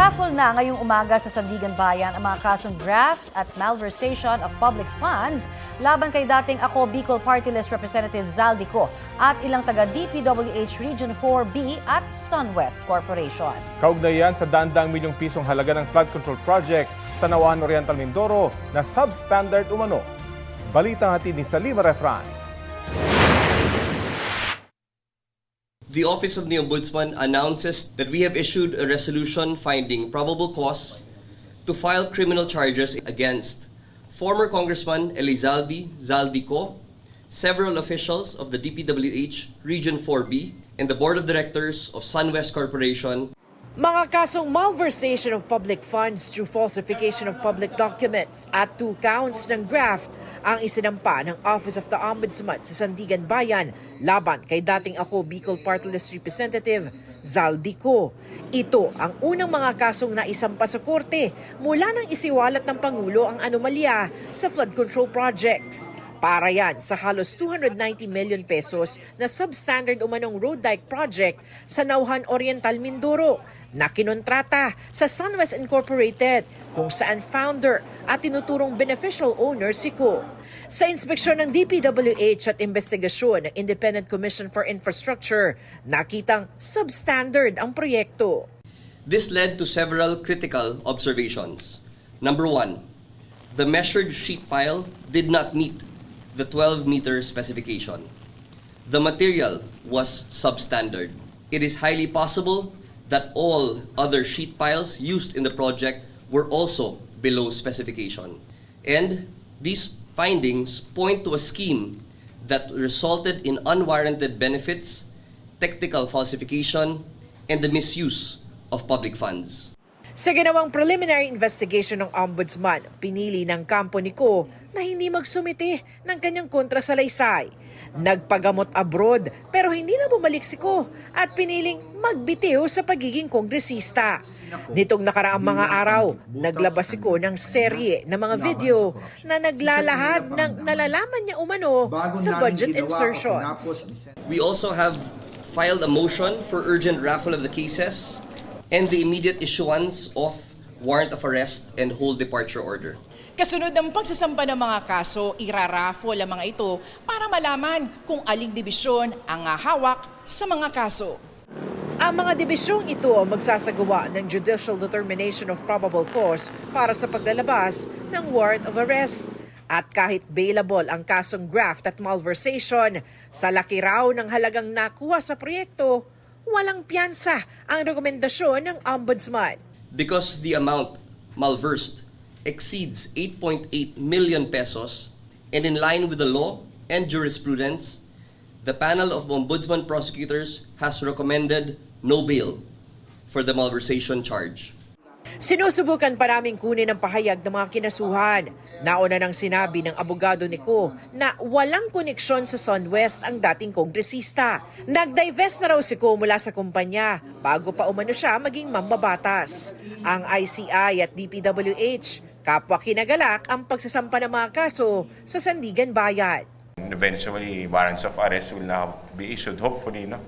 Iraraffle na ngayong umaga sa Sandigan Bayan ang mga kasong graft at malversation of public funds laban kay dating ako Bicol Party List Representative Zaldico at ilang taga DPWH Region 4B at SunWest Corporation. Kaugnayan sa dandang milyong pisong halaga ng flood control project sa Nawahan Oriental Mindoro na substandard umano. Balita hatid ni Salima Refran. The Office of the Ombudsman announces that we have issued a resolution finding probable cause to file criminal charges against former Congressman Elizalde Zaldico, several officials of the DPWH Region 4B, and the Board of Directors of SunWest Corporation Mga kasong malversation of public funds through falsification of public documents at two counts ng graft ang isinampa ng Office of the Ombudsman sa Sandigan Bayan laban kay dating ako Bicol Party List Representative Zaldico. Ito ang unang mga kasong naisampa sa korte mula nang isiwalat ng Pangulo ang anomalya sa flood control projects. Para yan sa halos 290 million pesos na substandard umanong road dike project sa Nauhan Oriental, Mindoro na kinontrata sa SunWest Incorporated kung saan founder at tinuturong beneficial owner si Ko. Sa inspeksyon ng DPWH at investigasyon ng Independent Commission for Infrastructure, nakitang substandard ang proyekto. This led to several critical observations. Number one, the measured sheet pile did not meet the 12 meter specification. The material was substandard. It is highly possible that all other sheet piles used in the project were also below specification. And these findings point to a scheme that resulted in unwarranted benefits, technical falsification, and the misuse of public funds. Sa ginawang preliminary investigation ng Ombudsman, pinili ng kampo ni Ko na hindi magsumite ng kanyang kontrasalaysay. Nagpagamot abroad pero hindi na bumalik si Ko at piniling magbitiw sa pagiging kongresista. Nitong nakaraang mga araw, naglabas si Ko ng serye ng mga video na naglalahad ng nalalaman niya umano sa budget insertions. We also have filed a motion for urgent raffle of the cases and the immediate issuance of warrant of arrest and whole departure order. Kasunod ng pagsasampa ng mga kaso, iraraffle ang mga ito para malaman kung aling dibisyon ang hawak sa mga kaso. Ang mga dibisyong ito magsasagawa ng judicial determination of probable cause para sa paglalabas ng warrant of arrest. At kahit bailable ang kasong graft at malversation, sa laki raw ng halagang nakuha sa proyekto, walang piyansa ang rekomendasyon ng ombudsman. Because the amount malversed exceeds 8.8 million pesos and in line with the law and jurisprudence, the panel of ombudsman prosecutors has recommended no bail for the malversation charge. Sinusubukan pa namin kunin ang pahayag ng mga kinasuhan. Nauna nang sinabi ng abogado ni Ko na walang koneksyon sa SunWest ang dating kongresista. Nag-divest na raw si Ko mula sa kumpanya bago pa umano siya maging mambabatas. Ang ICI at DPWH, kapwa kinagalak ang pagsasampa ng mga kaso sa Sandigan Bayan. Eventually, warrants of arrest will now be issued, hopefully, no?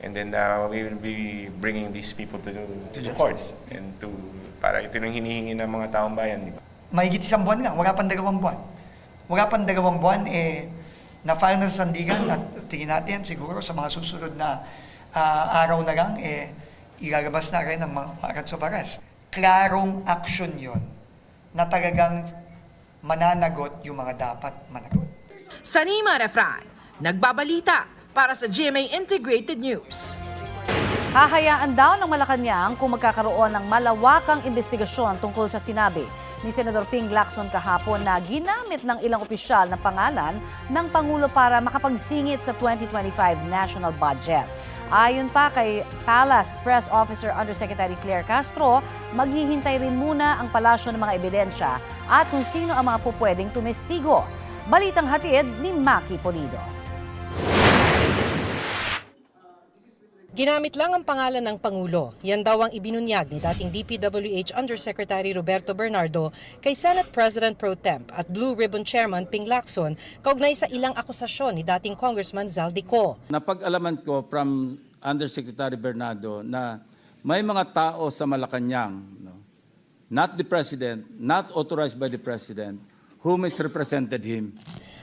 And then uh, we will be bringing these people to, to, the courts and to para ito yung hinihingi ng mga taong bayan, di ba? Mahigit isang buwan nga, wala pang dalawang buwan. Wala pang dalawang buwan, eh, na-file na sa sandigan at tingin natin siguro sa mga susunod na ah, araw na lang, eh, ilalabas na rin ang mga warrants of arrest. Klarong action yon na talagang mananagot yung mga dapat managot. Sanima Refran, nagbabalita para sa GMA Integrated News. Hahayaan daw ng Malacanang kung magkakaroon ng malawakang investigasyon tungkol sa sinabi ni Senador Ping Lacson kahapon na ginamit ng ilang opisyal na pangalan ng Pangulo para makapagsingit sa 2025 national budget. Ayon pa kay Palace Press Officer Undersecretary Claire Castro, maghihintay rin muna ang palasyo ng mga ebidensya at kung sino ang mga pupwedeng tumestigo. Balitang hatid ni Maki Polido. Ginamit lang ang pangalan ng Pangulo. Yan daw ang ibinunyag ni dating DPWH Undersecretary Roberto Bernardo kay Senate President Pro Temp at Blue Ribbon Chairman Ping Lacson kaugnay sa ilang akusasyon ni dating Congressman Zaldico. Napag-alaman ko from Undersecretary Bernardo na may mga tao sa Malacanang, no, not the President, not authorized by the President, who misrepresented him.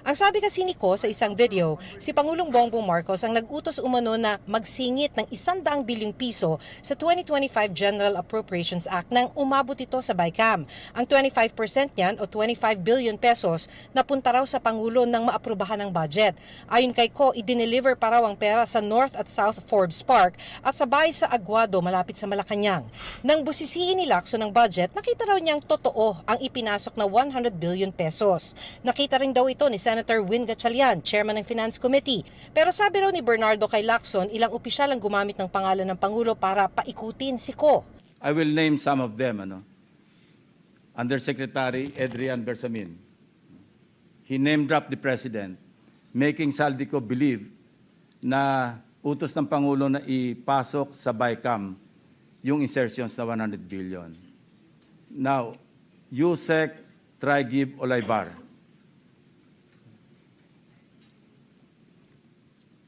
Ang sabi kasi ni Ko sa isang video, si Pangulong Bongbong Marcos ang nag-utos umano na magsingit ng 100 bilyong piso sa 2025 General Appropriations Act nang umabot ito sa BICAM. Ang 25% niyan o 25 billion pesos napunta raw sa Pangulo nang maaprubahan ng budget. Ayon kay Ko, i-deliver pa raw ang pera sa North at South Forbes Park at sa bahay sa Aguado malapit sa Malacanang. Nang busisiin ni Lacson ng budget, nakita raw niyang totoo ang ipinasok na 100 billion pesos. Nakita rin daw ito ni Senator Win Gatchalian, chairman ng Finance Committee. Pero sabi raw ni Bernardo kay Lacson, ilang opisyal ang gumamit ng pangalan ng Pangulo para paikutin si Ko. I will name some of them. Ano? Undersecretary Adrian Bersamin. He name-dropped the President, making Saldico believe na utos ng Pangulo na ipasok sa BICAM yung insertions na 100 billion. Now, Yusek Trigib Olaybar.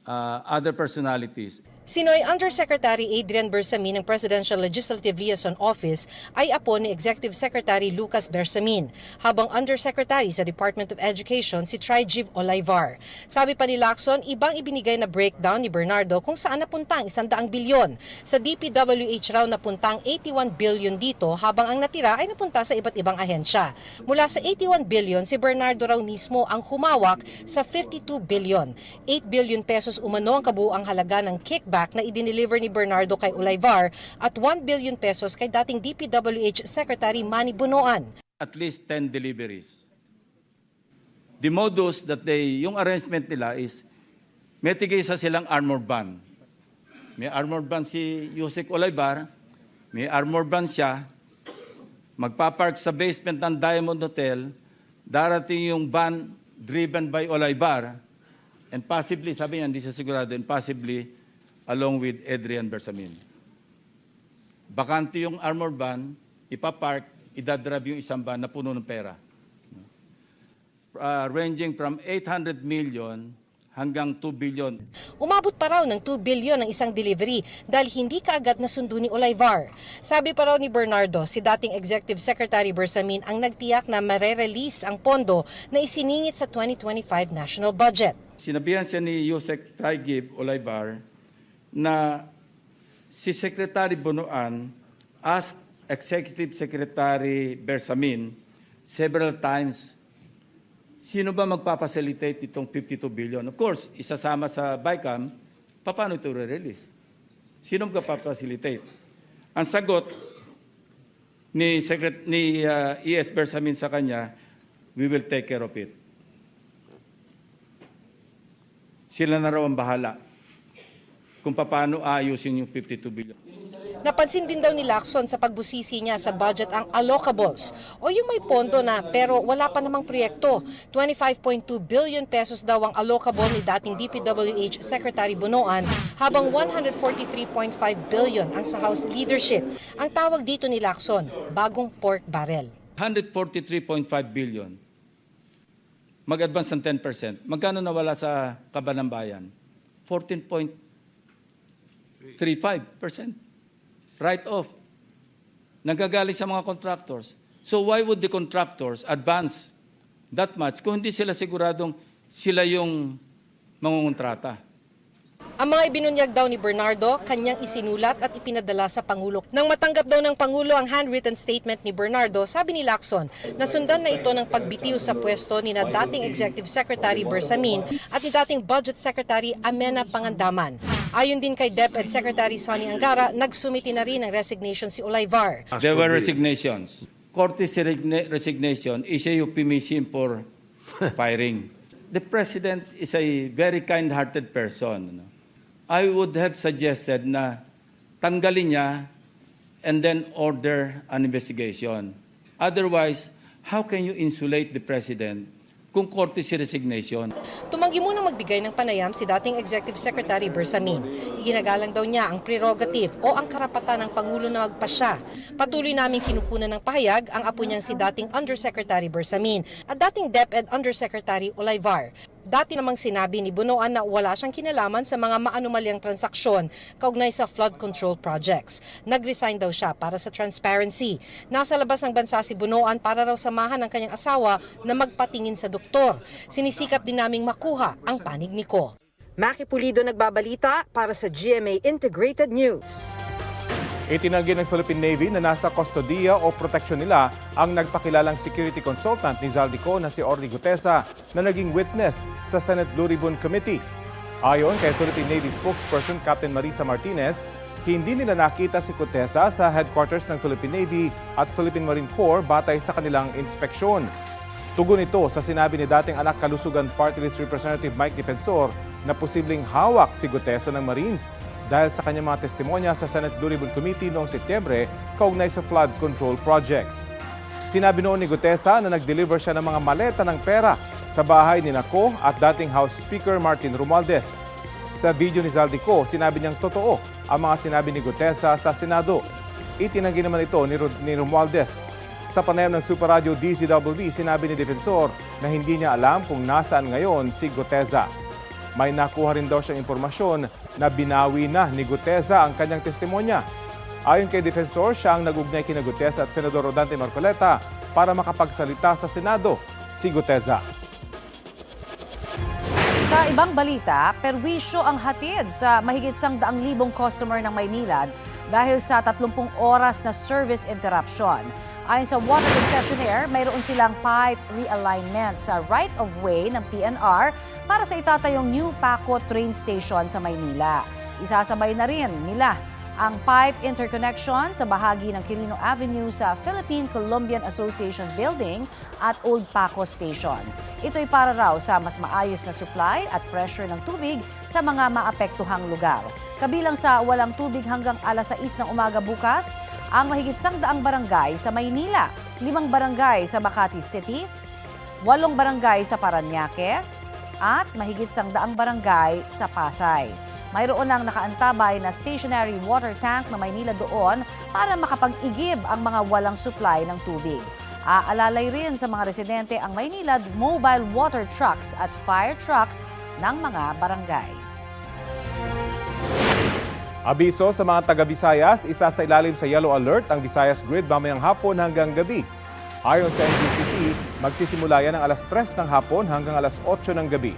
Uh, other personalities. Sinoy Undersecretary Adrian Bersamin ng Presidential Legislative Liaison Office ay apo ni Executive Secretary Lucas Bersamin, habang Undersecretary sa Department of Education si Trijiv Olaivar. Sabi pa ni Lacson, ibang ibinigay na breakdown ni Bernardo kung saan napunta ang 100 bilyon. Sa DPWH raw napunta ang 81 billion dito habang ang natira ay napunta sa iba't ibang ahensya. Mula sa 81 billion, si Bernardo raw mismo ang humawak sa 52 billion. 8 billion pesos umano ang kabuuang halaga ng kickback na idineliver ni Bernardo kay Ulaivar at 1 billion pesos kay dating DPWH Secretary Manny Bunoan. at least 10 deliveries. The modus that they, yung arrangement nila is, may tigisa silang armor van. May armor van si Yusek Olaybar, may armor van siya, magpapark sa basement ng Diamond Hotel, darating yung van driven by Olaybar, and possibly, sabi niya, hindi siya sigurado, and possibly, along with Adrian Bersamin. Bakante yung armor van, ipapark, idadrive yung isang van na puno ng pera. Uh, ranging from 800 million hanggang 2 billion. Umabot pa raw ng 2 billion ang isang delivery dahil hindi kaagad nasundo ni Olaivar. Sabi pa raw ni Bernardo, si dating Executive Secretary Bersamin ang nagtiyak na marerelease ang pondo na isiningit sa 2025 national budget. Sinabihan siya ni Yusek Trigib Olaybar na si Secretary Bonoan asked Executive Secretary Bersamin several times, sino ba magpapacilitate itong 52 billion? Of course, isasama sa BICAM, paano ito re-release? Sino magpapacilitate? Ang sagot ni, Secret, ni uh, ES Bersamin sa kanya, we will take care of it. Sila na raw ang bahala kung paano ayusin yung 52 billion. Napansin din daw ni Lacson sa pagbusisi niya sa budget ang allocables o yung may pondo na pero wala pa namang proyekto. 25.2 billion pesos daw ang allocable ni dating DPWH Secretary Bunoan habang 143.5 billion ang sa House leadership. Ang tawag dito ni Lacson, bagong pork barrel. 143.5 billion. Mag-advance ng 10%. Magkano nawala sa kaban ng bayan? 14.35%. Write-off. Nagagaling sa mga contractors. So why would the contractors advance that much kung hindi sila siguradong sila yung mangungontrata? Ang mga ibinunyag daw ni Bernardo, kanyang isinulat at ipinadala sa Pangulo. Nang matanggap daw ng Pangulo ang handwritten statement ni Bernardo, sabi ni Lacson, nasundan na ito ng pagbitiw sa pwesto ni na dating Executive Secretary Bersamin at ni dating Budget Secretary Amena Pangandaman. Ayon din kay DepEd Secretary Sonny Angara, nagsumiti na rin ng resignation si Olaivar. There were resignations. Resigna- resignation is a euphemism for firing. The president is a very kind-hearted person. no? I would have suggested na tanggalin niya and then order an investigation. Otherwise, how can you insulate the president kung courtesy resignation? Tumanggi muna magbigay ng panayam si dating Executive Secretary Bersamin. Iginagalang daw niya ang prerogative o ang karapatan ng Pangulo na magpasya. Patuloy namin kinukunan ng pahayag ang apo niyang si dating Undersecretary Bersamin at dating DepEd Undersecretary Olaivar. Dati namang sinabi ni Bunoan na wala siyang kinalaman sa mga maanumalyang transaksyon kaugnay sa flood control projects. Nag-resign daw siya para sa transparency. Nasa labas ng bansa si Bunoan para raw samahan ng kanyang asawa na magpatingin sa doktor. Sinisikap din naming makuha ang panig ni Ko. Maki Pulido nagbabalita para sa GMA Integrated News. Itinanggi ng Philippine Navy na nasa kustodiya o proteksyon nila ang nagpakilalang security consultant ni Zaldico na si Orly Gutesa na naging witness sa Senate Blue Ribbon Committee. Ayon kay Philippine Navy spokesperson Captain Marisa Martinez, hindi nila nakita si Gutesa sa headquarters ng Philippine Navy at Philippine Marine Corps batay sa kanilang inspeksyon. Tugon ito sa sinabi ni dating anak kalusugan Party List Representative Mike Defensor na posibleng hawak si Gutesa ng Marines dahil sa kanyang mga testimonya sa Senate Ribbon Committee noong Setyembre kaugnay sa flood control projects. Sinabi noon ni Gutesa na nag-deliver siya ng mga maleta ng pera sa bahay ni Nako at dating House Speaker Martin Romualdez. Sa video ni Zaldico, sinabi niyang totoo ang mga sinabi ni Gutesa sa Senado. Itinanggi naman ito ni, Ro- ni Romualdez. Sa panayam ng Super Radio DZWB, sinabi ni Defensor na hindi niya alam kung nasaan ngayon si Gutesa. May nakuha rin daw siyang impormasyon na binawi na ni Gutesa ang kanyang testimonya. Ayon kay Defensor, siya ang nagugnay kina Gutesa at Senador Rodante Marcoleta para makapagsalita sa Senado si Gutesa. Sa ibang balita, perwisyo ang hatid sa mahigit sang daang libong customer ng Maynilad dahil sa 30 oras na service interruption. Ayon sa water concessionaire, mayroon silang pipe realignment sa right-of-way ng PNR para sa itatayong New Paco train station sa Maynila. Isasabay na rin nila ang pipe interconnection sa bahagi ng Quirino Avenue sa Philippine-Colombian Association Building at Old Paco Station. Ito'y para raw sa mas maayos na supply at pressure ng tubig sa mga maapektuhang lugar. Kabilang sa walang tubig hanggang alas 6 ng umaga bukas, ang mahigit sang daang barangay sa Maynila, limang barangay sa Makati City, walong barangay sa Paranaque, at mahigit sang daang barangay sa Pasay. Mayroon ang nakaantabay na stationary water tank na Maynila doon para makapag-igib ang mga walang supply ng tubig. Aalalay rin sa mga residente ang Maynila mobile water trucks at fire trucks ng mga barangay. Abiso sa mga taga-Visayas, isa sa ilalim sa yellow alert ang Visayas Grid mamayang hapon hanggang gabi. Ayon sa NGCP, magsisimula yan ng alas 3 ng hapon hanggang alas 8 ng gabi.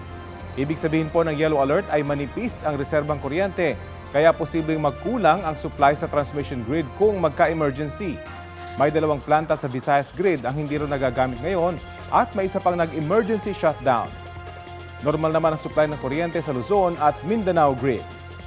Ibig sabihin po ng yellow alert ay manipis ang reserbang kuryente, kaya posibleng magkulang ang supply sa transmission grid kung magka-emergency. May dalawang planta sa Visayas Grid ang hindi rin nagagamit ngayon at may isa pang nag-emergency shutdown. Normal naman ang supply ng kuryente sa Luzon at Mindanao grids.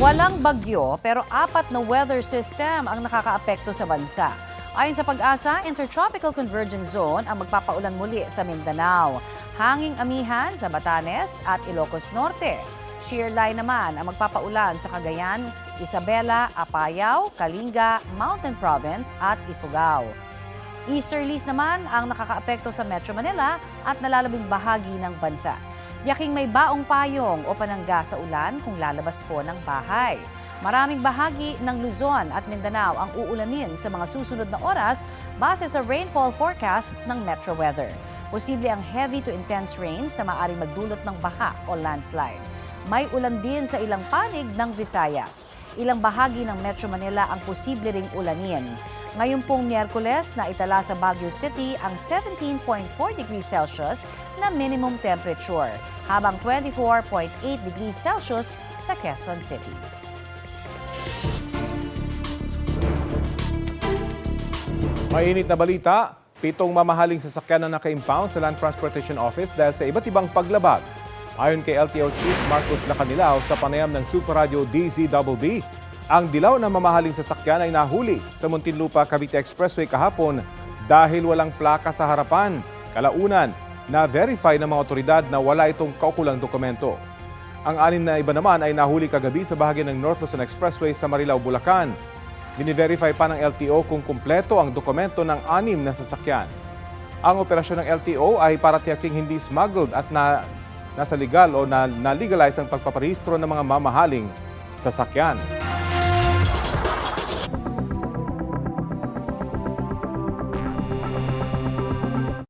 Walang bagyo pero apat na weather system ang nakakaapekto sa bansa. Ayon sa pag-asa, Intertropical Convergence Zone ang magpapaulan muli sa Mindanao. Hanging amihan sa Batanes at Ilocos Norte. Shear line naman ang magpapaulan sa Cagayan, Isabela, Apayao, Kalinga, Mountain Province at Ifugao. Easterlies naman ang nakakaapekto sa Metro Manila at nalalabing bahagi ng bansa. Yaking may baong payong o panangga sa ulan kung lalabas po ng bahay. Maraming bahagi ng Luzon at Mindanao ang uulanin sa mga susunod na oras base sa rainfall forecast ng Metro Weather. Posible ang heavy to intense rains na maaaring magdulot ng baha o landslide. May ulan din sa ilang panig ng Visayas. Ilang bahagi ng Metro Manila ang posible ring ulanin. Ngayon pong Miyerkules na itala sa Baguio City ang 17.4 degrees Celsius na minimum temperature, habang 24.8 degrees Celsius sa Quezon City. Mainit na balita, pitong mamahaling sasakyan na naka-impound sa Land Transportation Office dahil sa iba't ibang paglabag. Ayon kay LTO Chief Marcos Lacanilaw sa panayam ng Super Radio DZWB, ang dilaw na mamahaling sasakyan ay nahuli sa Muntinlupa Cavite Expressway kahapon dahil walang plaka sa harapan. Kalaunan, na-verify ng mga otoridad na wala itong kaukulang dokumento. Ang anim na iba naman ay nahuli kagabi sa bahagi ng North Luzon Expressway sa Marilao, Bulacan. Bini-verify pa ng LTO kung kumpleto ang dokumento ng anim na sasakyan. Ang operasyon ng LTO ay para tiyaking hindi smuggled at na, nasa legal o na, na-legalize ang pagpaparehistro ng mga mamahaling sasakyan.